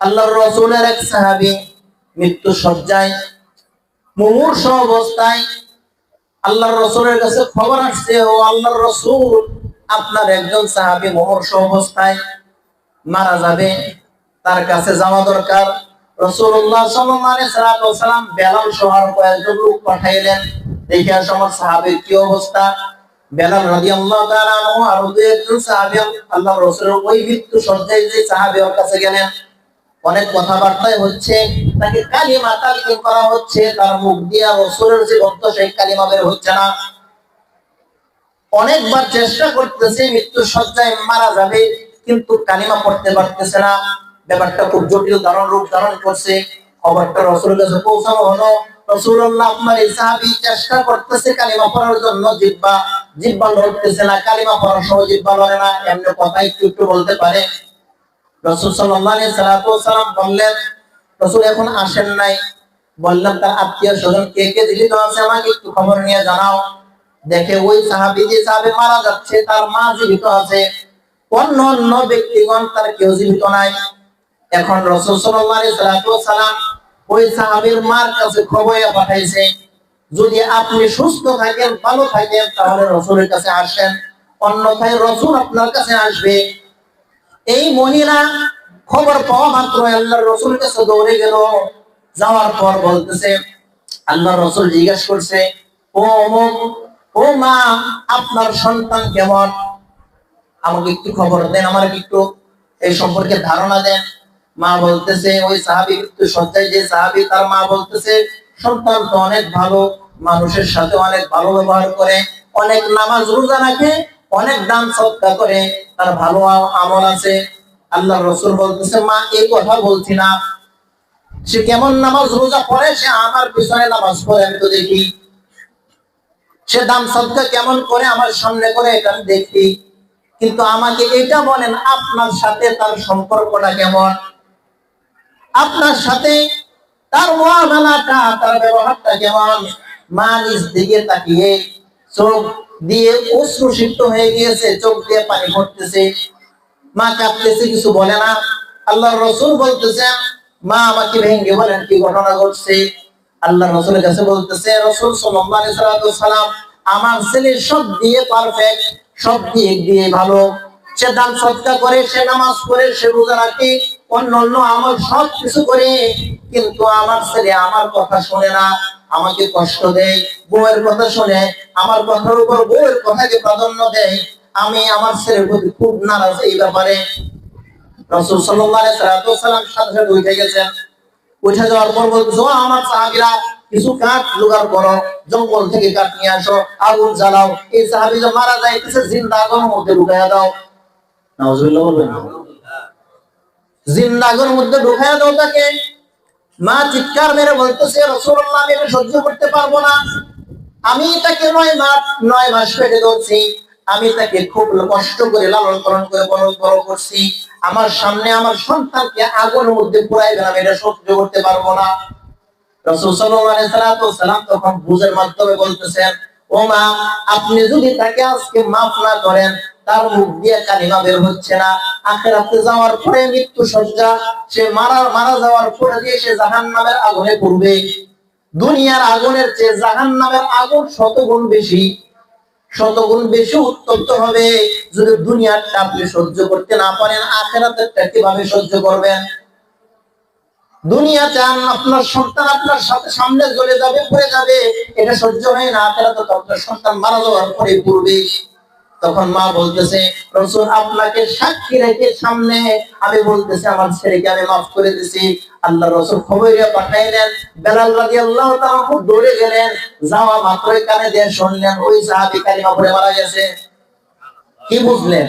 আল্লাহর রসুলের এক সাহাবী মৃত্যু সজ্জায় মুমূর্ষ অবস্থায় আল্লাহর রসুলের কাছে খবর আসছে, ও আল্লাহর রসুল, আপনার একজন সাহাবী মুমূর্ষ অবস্থায় মারা যাবে, তার কাছে যাওয়া দরকার। রসুল্লাহ সাল্লাম বেলাল সহার কয়েকজন লোক পাঠাইলেন। দেখে আমার সাহাবীর কি অবস্থা। বেলাল তাআলা আনহু আর দুই একজন সাহাবী আল্লাহ রসুলের ওই মৃত্যু সজ্জায় যে সাহাবী কাছে গেলেন। অনেক কথাবার্তায় হচ্ছে, তাকে কালিমা তালকিন করা হচ্ছে, তার মুখ দিয়া রসুলের যে রক্ত, সেই কালিমা বের হচ্ছে না। অনেকবার চেষ্টা করতেছে মৃত্যু সজ্জায় মারা যাবে, কিন্তু কালিমা পড়তে পারতেছে না। ব্যাপারটা খুব জটিল ধারণ রূপ ধারণ করছে। খবরটা রসুলের কাছে পৌঁছানো হলো। রসুল্লাহ আপনার এই সাহাবি চেষ্টা করতেছে কালিমা পড়ার জন্য জিব্বা জিব্বা লড়তেছে না, কালিমা পড়ার সময় জিব্বা লড়ে না। এমনি কথা একটু একটু বলতে পারে। রসুল বললেন, রসুল এখন আসেন নাই। বললাম, তার আত্মীয় স্বজন কে কে আছে আমাকে একটু খবর নিয়ে জানাও। দেখে ওই সাহাবি যে মারা যাচ্ছে, তার মা জীবিত আছে। অন্য অন্য ব্যক্তিগণ তার কেউ জীবিত নাই। এখন রসুল ওই সাহাবির মার কাছে খবর পাঠাইছে, যদি আপনি সুস্থ থাকেন, ভালো থাকেন, তাহলে রসুলের কাছে আসেন। অন্যথায় রসুল আপনার কাছে আসবে। এই মহিলা খবর পাওয়া মাত্র আল্লাহ রসুল কাছে দৌড়ে গেল। যাওয়ার পর বলতেছে আল্লাহ রসুল জিজ্ঞেস করছে, ও অমুক, ও মা, আপনার সন্তান কেমন? আমাকে একটু খবর দেন, আমাকে একটু এই সম্পর্কে ধারণা দেন। মা বলতেছে, ওই সাহাবি একটু সজ্জায় যে সাহাবি, তার মা বলতেছে, সন্তান তো অনেক ভালো, মানুষের সাথে অনেক ভালো ব্যবহার করে, অনেক নামাজ রোজা রাখে অনেক দান সৎকা করে, তার ভালো আমল আছে। আল্লাহ রসুল বলতেছে, মা, এই কথা বলছি না। সে কেমন নামাজ রোজা পড়ে, সে আমার পিছনে নামাজ পড়ে, আমি তো দেখি। সে দাম সৎকা কেমন করে আমার সামনে করে, এটা আমি দেখি। কিন্তু আমাকে এটা বলেন, আপনার সাথে তার সম্পর্কটা কেমন? আপনার সাথে তার মহামেলাটা, তার ব্যবহারটা কেমন? মা নিজ দিকে তাকিয়ে চোখ দিয়ে হয়ে গিয়েছে, চোখ দিয়ে পানি পড়তেছে, মা কাঁদতেছে, কিছু বলে না। রসুল মা আমাকে ভেঙ্গে বলেন কি ঘটনা ঘটছে। আল্লাহ রসুলের কাছে বলতেছে, রসুল আমার ছেলে সব দিয়ে পারফেক্ট সব দিক দিয়ে ভালো। সে দান সৎকা করে, সে নামাজ পড়ে, সে রোজা রাখে অন্য অন্য আমল সব কিছু করে। কিন্তু আমার ছেলে আমার কথা শোনে না। আমাকে কষ্ট দেয়, বউয়ের কথা শুনে, আমার কথার উপর বউয়ের কথাকে প্রাধান্য দেয়, আমি আমার ছেলের প্রতি খুব নারাজ এই ব্যাপারে। করো, জঙ্গল থেকে নিয়ে আসো, আগুন এই মারা যাইতেছে মধ্যে ঢুকাইয়া দাও। মধ্যে ঢুকাইয়া দাও তাকে। মা চিৎকার মেরে বলতেছে রসুল্লাহ আমি এটা সহ্য করতে পারব না। আমি তাকে নয় মাস নয় মাস পেটে ধরছি। আমি তাকে খুব কষ্ট করে লালন পালন করে বড় বড় করছি। আমার সামনে আমার সন্তানকে আগুনের মধ্যে পুরাই দিলাম এটা সহ্য করতে পারব না। রসুল সাল্লাম তখন বুঝের মাধ্যমে বলতেছেন ও আপনি যদি তাকে আজকে মাফ না করেন, তার মুখ দিয়ে কালিমা বের হচ্ছে না। আখেরাতে যাওয়ার পরে মৃত্যু সজ্জা সে মারা মারা যাওয়ার পরে দিয়ে সে জাহান নামের আগুনে পড়বে। দুনিয়ার আগুনের চেয়ে জাহান নামের আগুন শতগুণ বেশি। শতগুণ বেশি উত্তপ্ত হবে যদি দুনিয়ারটা আপনি সহ্য করতে না পারেন, আখেরাতেরটা কীভাবে সহ্য করবেন? দুনিয়া চান আপনার সন্তান আপনার সাথে সামনে চলে যাবে, পড়ে যাবে, এটা সহ্য হয় না। আখেরাতে তো আপনার সন্তান মারা যাওয়ার পরে পড়বে। তখন মা বলতেছে, রসুল, আপনাকে সাক্ষী রেখে সামনে আমি বলতেছি, আমার ছেলেকে আমি মাফ করে দিছি। আল্লাহ রসুল খবর পাঠাইলেন, বেলাল তাআলা খুব দৌড়ে গেলেন, যাওয়া মাত্রই কানে দিয়ে শুনলেন, ওই সাহাবী কালিমা পড়ে মারা গেছে। কি বুঝলেন?